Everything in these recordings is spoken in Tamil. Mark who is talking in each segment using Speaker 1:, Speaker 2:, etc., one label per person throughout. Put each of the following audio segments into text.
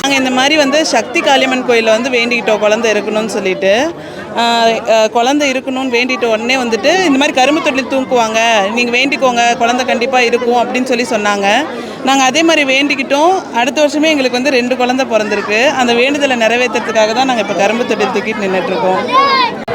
Speaker 1: நாங்கள் இந்த மாதிரி வந்து சக்தி காளியம்மன் கோயிலில் வந்து வேண்டிக்கிட்டோம். குழந்தை இருக்கணும்னு சொல்லிட்டு. குழந்தை இருக்கணும்னு வேண்டிட்ட உடனே வந்துட்டு இந்த மாதிரி கரும்பு தொழில் தூக்குவாங்க நீங்கள் வேண்டிக்கோங்க. குழந்தை கண்டிப்பாக இருக்கும். அப்படின்னு சொல்லி சொன்னாங்க. நாங்கள் அதே மாதிரி வேண்டிக்கிட்டோம். அடுத்த வருஷமே எங்களுக்கு வந்து ரெண்டு குழந்தை பிறந்திருக்கு. அந்த வேண்டுதலை நிறைவேற்றுறதுக்காக தான் நாங்கள் இப்போ கரும்பு தொட்டில் தூக்கிட்டு நின்றுட்டுருக்கோம்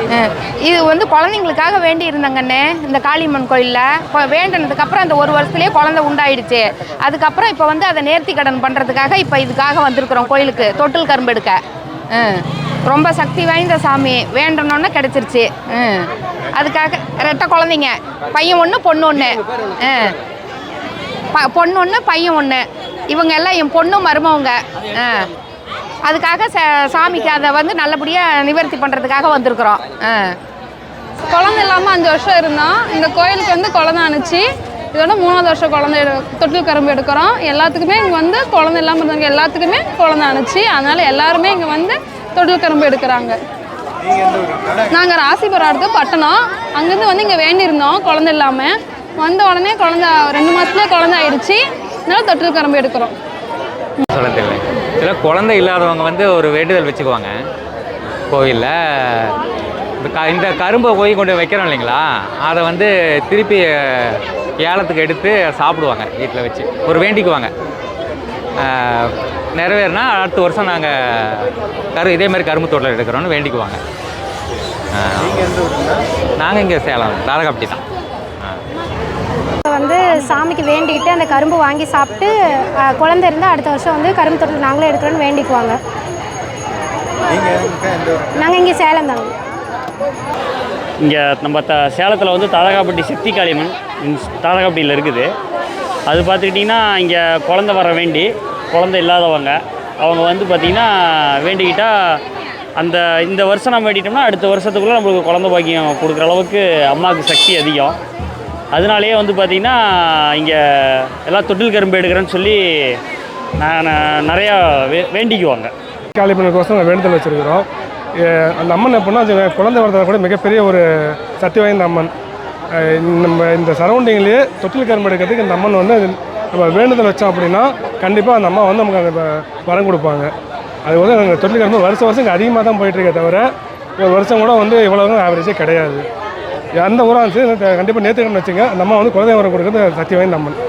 Speaker 2: இது வந்து குழந்தைங்களுக்காக வேண்டி இருந்தாங்கண்ணே இந்த காளியம்மன் கோயிலில். வேண்டினதுக்கு அப்புறம் அந்த ஒரு வருஷத்துலேயே குழந்தை உண்டாயிடுச்சு. அதுக்கப்புறம் இப்போ வந்து அதை நேர்த்தி கடன் பண்ணுறதுக்காக இப்போ இதுக்காக வந்திருக்கிறோம் கோயிலுக்கு தொட்டில் கரும்பு எடுக்க. ரொம்ப சக்தி வாய்ந்த சாமி வேண்டணுன்னு கிடச்சிருச்சு. அதுக்காக ரெட்டை குழந்தைங்க பையன் ஒன்று பொண்ணு ஒன்று ப பொண்ணு ஒன்று பையன் ஒன்று இவங்க எல்லாம் என் பொண்ணும் மருமவங்க. ஆ அதுக்காக ச சாமிக்கு அதை வந்து நல்லபடியாக நிவர்த்தி பண்ணுறதுக்காக வந்திருக்கிறோம். குழந்த
Speaker 3: குழந்தை இல்லாமல் அஞ்சு வருஷம் இருந்தோம் இந்த கோயிலுக்கு வந்து குழந்தை இது இதோட மூணாவது வருஷம் குழந்தை எடு தொட்டில் கரும்பு எடுக்கிறோம். எல்லாத்துக்குமே இங்கே வந்து குழந்தை இல்லாமல் இருந்தவங்க எல்லாத்துக்குமே குழந்தை அனுப்பிச்சு அதனால் எல்லாருமே இங்கே வந்து தொட்டில் கரும்பு எடுக்கிறாங்க. நாங்கள் ராசிபுரம் அடுத்து பட்டணம். அங்கேருந்து வந்து இங்கே வேண்டியிருந்தோம் குழந்தை இல்லாமல் வந்த உடனே குழந்தை ரெண்டு மாதத்துலேயே குழந்தை ஆயிடுச்சு. அதனால தொட்டில் கரும்பு எடுக்கிறோம்.
Speaker 4: சில குழந்தை இல்லாதவங்க வந்து ஒரு வேண்டுதல் வச்சுக்குவாங்க. கோயிலில். இந்த க இந்த கரும்பை போய் கொண்டு வைக்கிறோம் இல்லைங்களா? அதை வந்து திருப்பி ஏலத்துக்கு எடுத்து சாப்பிடுவாங்க வீட்டில் வச்சு. ஒரு வேண்டிக்குவாங்க. நிறைவேறினா அடுத்த வருஷம் நாங்கள் கரு இதே மாதிரி கரும்பு தோட்டில் எடுக்கிறோன்னு வேண்டிக்குவாங்க. நாங்கள் இங்கே சேலம் தாரகாப்பட்டி தான்.
Speaker 5: சாமிக்கு வேண்டிக்கிட்டு அந்த கரும்பு வாங்கி சாப்பிட்டு குழந்தை இருந்தால் அடுத்த வருஷம் வந்து கரும்பு தொட்டில் நாங்களே எடுக்கிறோன்னு வேண்டிக்குவாங்க. நாங்கள் இங்கே சேலம் தாங்க.
Speaker 6: இங்கே நம்ம த சேலத்தில் வந்து தாரகாப்பட்டி சக்தி காளியம்மன் தாரகாப்பட்டியில் இருக்குது. அது பார்த்துக்கிட்டிங்கன்னா இங்கே குழந்த வர வேண்டி குழந்த இல்லாதவங்க அவங்க வந்து பார்த்திங்கன்னா வேண்டிக்கிட்டா அந்த இந்த வருஷம் நம்ம வேண்டிட்டோம்னா அடுத்த வருஷத்துக்குள்ளே நம்மளுக்கு குழந்த பாக்கியம் கொடுக்குற அளவுக்கு அம்மாவுக்கு சக்தி அதிகம். அதனாலேயே வந்து பார்த்திங்கன்னா இங்கே எல்லாம் தொட்டில் கரும்பு எடுக்கிறேன்னு சொல்லி நான் நிறையா வே வேண்டிக்குவாங்க.
Speaker 7: காளிமனுக்கோசம் வேண்டுதல் வச்சுருக்கிறோம். அந்த அம்மன் எப்படின்னா குழந்தை வரதை கூட மிகப்பெரிய ஒரு சக்தி வாய்ந்த அம்மன். நம்ம இந்த சரௌண்டிங்லேயே தொட்டில் கரும்பு எடுக்கிறதுக்கு இந்த அம்மன் வந்து நம்ம வேண்டுதல் வச்சோம் அப்படின்னா கண்டிப்பாக அந்த அம்மா வந்து நமக்கு அந்த வரம் கொடுப்பாங்க. அது வந்து நாங்கள் தொட்டில் கரும்பு வருஷம் வருஷம் இங்கே அதிகமாக தான் போயிட்டுருக்கே தவிர ஒரு வருஷம் கூட வந்து இவ்வளோ ஆவரேஜே கிடையாது. எந்த ஊராக இருந்துச்சு கண்டிப்பாக நேற்றுக்கணும் வச்சுங்க நம்ம அம்மா வந்து குலதெய்வம் கொடுக்குறது சக்தி வாய்ந்த அம்மன்